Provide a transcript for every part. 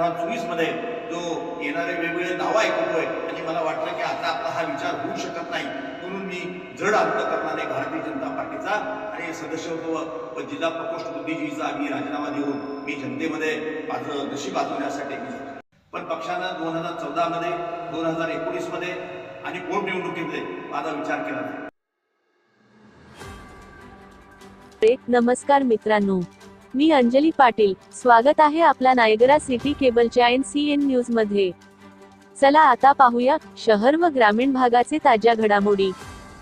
हजार चोवीसमध्ये जो येणारे वेगवेगळे नावं ऐकतोय आणि मला वाटलं की आता आपला हा विचार होऊ शकत नाही म्हणून मी जड अंतकरणाने भारतीय जनता पार्टीचा. आणि सदस्यत्व व जिल्हा प्रकोष्ठ बुद्धिजीवीचा मी राजीनामा देऊन मी जनतेमध्ये माझं नशीब वाजवण्यासाठी मी पण पक्षानं दोन हजार चौदा मध्ये दोन हजार एकोणीसमध्ये आणि पोटनिवडणुकीमध्ये माझा विचार केला नाही. नमस्कार मित्रांनो. मी अंजली पाटील. स्वागत आहे आपला नायगरा सिटी केबलच्या एन सी एन न्यूजमध्ये चला आता पाहूया शहर व ग्रामीण भागाचे ताज्या घडामोडी.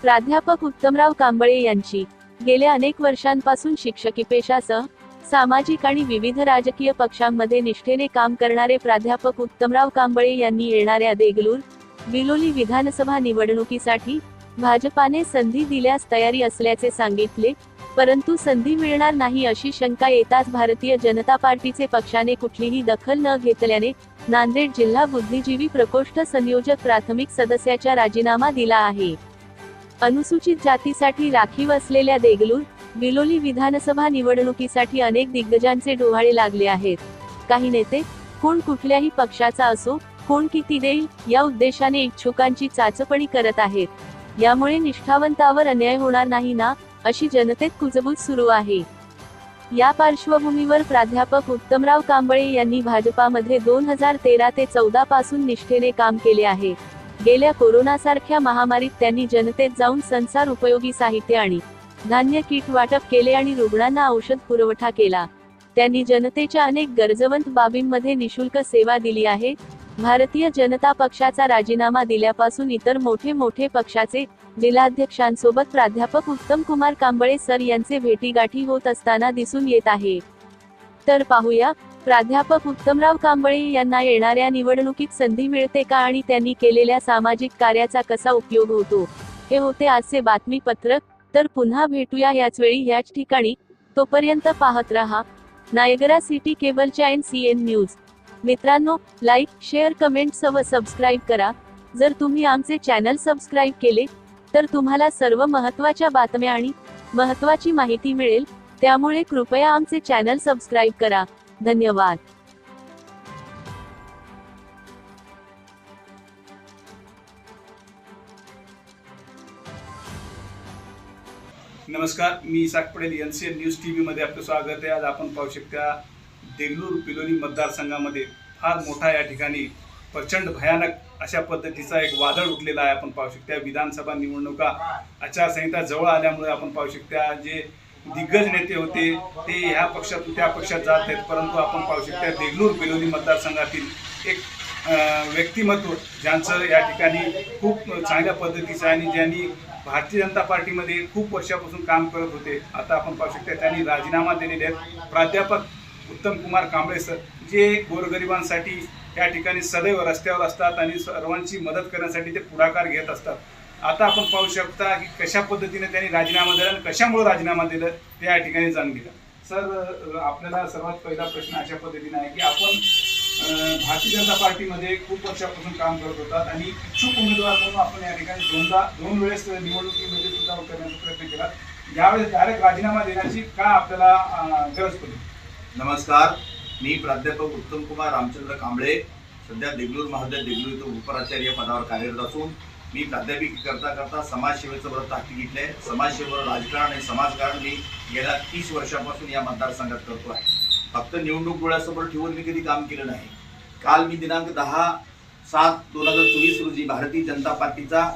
प्राध्यापक उत्तमराव कांबळे यांची. गेल्या अनेक वर्षांपासून शिक्षकी पेशासह सामाजिक आणि विविध राजकीय पक्षांमध्ये निष्ठेने काम करणारे प्राध्यापक उत्तमराव कांबळे यांनी येणाऱ्या देगलूर बिलोली विधानसभा निवडणुकीसाठी भाजपाने संधी दिल्यास तयारी असल्याचे सांगितले परंतु संधी मिळणार नाही अशी शंका येताच भारतीय जनता पार्टीचे पक्षाने कुठलीही दखल न घेतल्याने नांदेड जिल्हा बुद्धिजीवी प्रकोष्ठ संयोजक प्राथमिक सदस्याचा राजीनामा दिला आहे. अनुसूचित जातीसाठी राखीव असलेल्या देगलूर बिलोली विधानसभा निवडणुकीसाठी अनेक दिग्गजांचे डोहाळे लागले आहेत. काही नेते कोण कुठल्याही पक्षाचा असो कोण किती देईल या उद्देशाने इच्छुकांची चाचपणी करत आहेत. यामुळे निष्ठावंतावर अन्याय होणार नाही ना? अशी जनतेत कुजबूज सुरू आहे. या पार्श्वभूमीवर प्राध्यापक उत्तमराव कांबळे यांनी भाजपामध्ये दोन हजार तेरा ते चौदा पासून निष्ठेने काम केले आहे. गेल्या कोरोनासारख्या महामारीत त्यांनी जनतेत जाऊन संसार उपयोगी साहित्य आणि धान्य किट वाटप केले आणि रुग्णांना औषध पुरवठा केला. त्यांनी जनतेच्या अनेक गरजवंत बाबींमध्ये निशुल्क सेवा दिली आहे. भारतीय जनता पक्षाचा राजीनामा दिल्यापासून इतर मोठे मोठे पक्षाचे जिल्हाध्यक्षांसोबत प्राध्यापक उत्तम कुमार कांबळे सर यांचे भेटीगाठी होत असताना दिसून येत आहे. तर पाहूया प्राध्यापक उत्तमराव कांबळे यांना येणाऱ्या निवडणुकीत संधी मिळते का आणि त्यांनी केलेल्या सामाजिक कार्याचा कसा उपयोग होतो? हे होते आजचे बातमीपत्रक तर पुन्हा भेटूया याच वेळी याच ठिकाणी. तोपर्यंत पाहत रहा. नायगरा सिटी केबलच्या एन सी एन न्यूज. मित्रांनो लाईक शेअर कमेंट सव सबस्क्राईब करा. जर तुम्ही आमचे चॅनल सबस्क्राईब केले तर तुम्हाला सर्व महत्त्वाच्या बातम्या आणि महत्त्वाची माहिती मिळेल. त्यामुळे कृपया आमचे चॅनल सबस्क्राईब करा. धन्यवाद. नमस्कार मी Isaq Patel N C N news T व्हीमध्ये आपलं स्वागत आहे. आज आपण पाहू शकता देगलूर पिलोली मतदारसंघामध्ये फार मोठा या ठिकाणी प्रचंड भयानक अशा पद्धतीचा एक वादळ उठलेला आहे आपण पाहू शकता. विधानसभा निवडणुका आचारसंहिता जवळ आल्यामुळे आपण पाहू शकता जे दिग्गज नेते होते ते ह्या पक्षातून त्या पक्षात जात आहेत. परंतु आपण पाहू शकता देगलूर बिलोली मतदारसंघातील एक व्यक्तिमत्व ज्यांचं या ठिकाणी खूप चांगल्या पद्धतीचं आहे आणि ज्यांनी भारतीय जनता पार्टीमध्ये खूप वर्षापासून काम करत होते. आता आपण पाहू शकता त्यांनी राजीनामा दिलेले आहेत. प्राध्यापक उत्तम कुमार कांबळे सर जे गोरगरिबांसाठी या ठिकाणी सदैव रस्त्यावर असतात आणि सर्वांची मदत करण्यासाठी ते पुढाकार घेत असतात. आता आपण पाहू शकता की कशा पद्धतीने त्यांनी राजीनामा दिला आणि कशामुळे राजीनामा दिलं ते या ठिकाणी जाणून घेतलं सर आपल्याला सर्वात पहिला प्रश्न अशा पद्धतीने आहे की आपण भारतीय जनता पार्टीमध्ये खूप वर्षापासून काम करत होतात आणि इच्छुक उमेदवार म्हणून आपण या ठिकाणी दोनदा दोन वेळेस निवडणुकीमध्ये सुद्धा करण्याचा प्रयत्न केला. यावेळेस डायरेक्ट राजीनामा देण्याची का आपल्याला गरज पडली? नमस्कार मी प्राध्यापक उत्तम कुमार रामचंद्र कांबळे सध्या देगलूर महाविद्यालय देगलूर इथं उपराचार्य पदावर कार्यरत असून मी प्राध्यापिक करता करता समाजसेवेचं व्रत हाती घेतलंय. समाजसेवेवर राजकारण आणि समाजकारण मी गेल्या तीस वर्षापासून या मतदारसंघात करतो आहे. फक्त निवडणूक डोळ्यासमोर ठेवून मी कधी काम केलं नाही. काल मी दिनांक दहा सात दोन हजार चोवीस रोजी भारतीय जनता पार्टीचा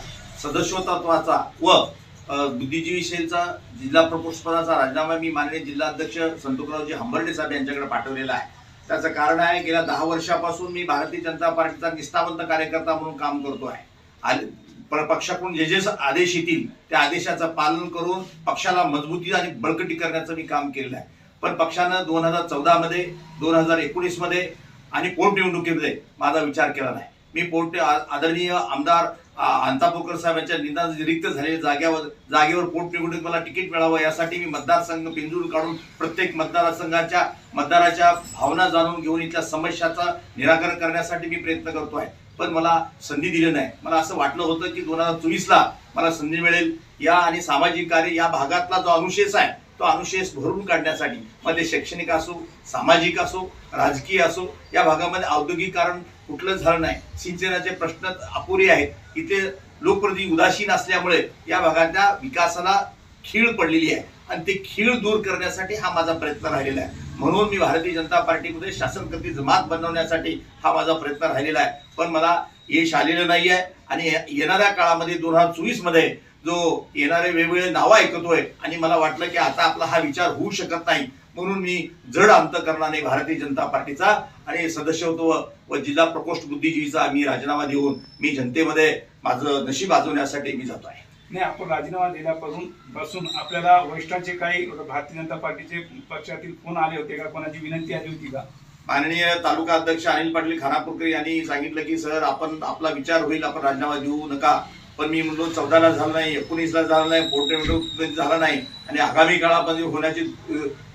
सदस्यत्वाचा व बुद्धिजीवीशेंचा जिल्हा प्रमुखपदाचा राजीनामा मी माननीय जिल्हाध्यक्ष संतोकरावजी हंबर्डे साहेब यांच्याकडे पाठवलेला आहे. त्याचं कारण आहे गेल्या दहा वर्षापासून मी भारतीय जनता पार्टीचा निष्ठावंत कार्यकर्ता म्हणून काम करतो आहे. पक्षाकडून जे जे आदेश येतील त्या आदेशाचं पालन करून पक्षाला मजबूती आणि बळकटी करण्याचं मी काम केलेलं आहे. पण पक्षानं दोन हजार चौदामध्ये दोन हजार एकोणीसमध्ये आणि पोटनिवडणुकीमध्ये माझा विचार केला नाही. मी पोट आदरणीय आमदार अंतापूरकर साहेब यांच्या निदान रिक्त झालेल्या जागेवर जागेवर पोटनिवडणूक मला तिकीट मिळावं यासाठी मी मतदारसंघ पिंजूर काढून प्रत्येक मतदारसंघाच्या मतदाराच्या भावना जाणून घेऊन इथल्या समस्याचा निराकरण करण्यासाठी मी प्रयत्न करतो आहे. पण मला संधी दिली नाही. मला असं वाटलं होतं की दोन हजार चोवीसला मला संधी मिळेल. या आणि सामाजिक कार्य या भागातला जो अनुशेष आहे तो अनुशेष भरून काढण्यासाठी मग ते शैक्षणिक असो सामाजिक असो राजकीय असो या भागामध्ये औद्योगिकरण कुठलं झालं नाही. सिंचनाचे प्रश्न अपुरे आहेत. इथे लोकप्रती उदासीन असल्यामुळे या भागाच्या विकासाला खीळ पडलेली आहे. आणि ते खीळ दूर करण्यासाठी हा माझा प्रयत्न राहिलेला आहे. म्हणून मी भारतीय जनता पार्टीमध्ये शासनकर्ती जमात बनवण्यासाठी हा माझा प्रयत्न राहिलेला आहे. पण मला यश आलेलं नाही आहे. आणि येणाऱ्या काळामध्ये दोन हजार चोवीसमध्ये जो येणारे वेगवेगळे नावं ऐकतोय आणि मला वाटलं की आता आपला हा विचार होऊ शकत नाही. म्हणून मी जड अंतकरणाने भारतीय जनता पार्टीचा आणि सदस्यत्व व जिल्हा प्रकोष्ठ बुद्धिजीवीचा मी राजीनामा देऊन मी जनतेमध्ये माझं नशीब आजवण्यासाठी मी जातो आहे. नाही आपण राजीनामा दिल्यापासून पासून आपल्याला वरिष्ठांचे काही भारतीय जनता पार्टीचे पक्षातील फोन आले होते का? कोणाची विनंती आली होती का? माननीय तालुका अध्यक्ष अनिल पाटील खानापूरकर यांनी सांगितलं की सर आपण आपला विचार होईल आपण राजीनामा देऊ नका. पण मी म्हणलो चौदाला झालं नाही एकोणीसला झालं नाही पोटे झाला नाही आणि आगामी काळामध्ये होण्याची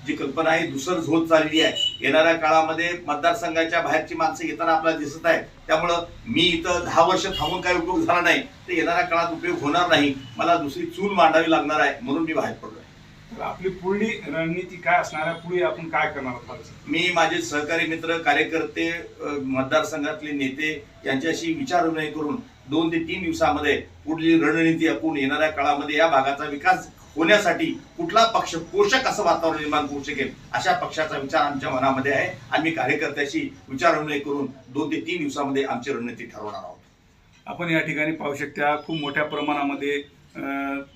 जी कल्पना आहे दुसर होत चाललेली आहे. येणाऱ्या काळामध्ये मतदारसंघाच्या बाहेरची माणसं येताना आपल्याला दिसत आहे त्यामुळं मी इथं दहा वर्ष थांबून काही उपयोग झाला नाही. तर येणाऱ्या काळात उपयोग होणार नाही. मला दुसरी चूल मांडावी लागणार आहे म्हणून मी बाहेर पडलोय. तर आपली पुढली रणनीती काय असणार आहे? पुढे आपण काय करणार आहोत? मी माझे सहकारी मित्र कार्यकर्ते मतदारसंघातले नेते यांच्याशी विचारविनिमय करून दोन ते तीन दिवसामध्ये पुढली रणनीती आखून येणाऱ्या काळामध्ये या भागाचा विकास होण्यासाठी कुठला पक्ष पोषक असं वातावरण निर्माण करू शकेल अशा पक्षाचा विचार आमच्या मनामध्ये आहे. आम्ही कार्यकर्त्याशी विचारविनिमय करून दोन ते तीन दिवसामध्ये आमची रणनीती ठरवणार आहोत. आपण या ठिकाणी पाहू शकता खूप मोठ्या प्रमाणामध्ये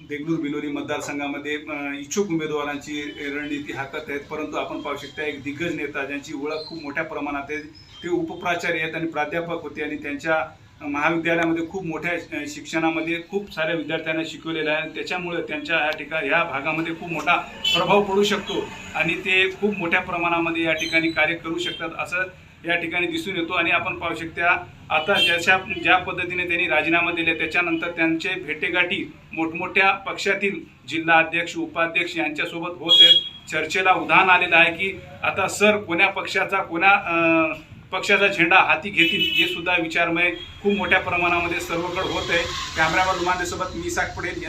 देगलूर बिलोरी मतदारसंघामध्ये इच्छुक उमेदवारांची रणनीती हाकत आहेत. परंतु आपण पाहू शकता एक दिग्गज नेता ज्यांची ओळख खूप मोठ्या प्रमाणात आहे. ते उपप्राचार्य आहेत आणि प्राध्यापक होते आणि त्यांच्या महाविद्यालयामध्ये खूप मोठ्या शिक्षणामध्ये खूप साऱ्या विद्यार्थ्यांना शिकवलेलं आहे. आणि त्याच्यामुळे त्यांच्या या ठिकाणी ह्या भागामध्ये खूप मोठा प्रभाव पडू शकतो आणि ते खूप मोठ्या प्रमाणामध्ये या ठिकाणी कार्य करू शकतात असं या ठिकाणी दिसून येतो आणि आपण पाहू शकता आता ज्याच्या ज्या पद्धतीने त्यांनी राजीनामा दिले त्याच्यानंतर त्यांचे भेटेगाठी मोठमोठ्या पक्षातील जिल्हा अध्यक्ष उपाध्यक्ष यांच्यासोबत होत. आहेत चर्चेला उदाहरण आलेलं आहे की आता सर कोण्या पक्षाचा कोण्या पक्षाचा झेंडा हाती घेतील हे सुद्धा विचारमय. खूप मोठ्या प्रमाणामध्ये सर्वकड होत आहे. कॅमेरावर रुमानेसोबत मी साक पडेल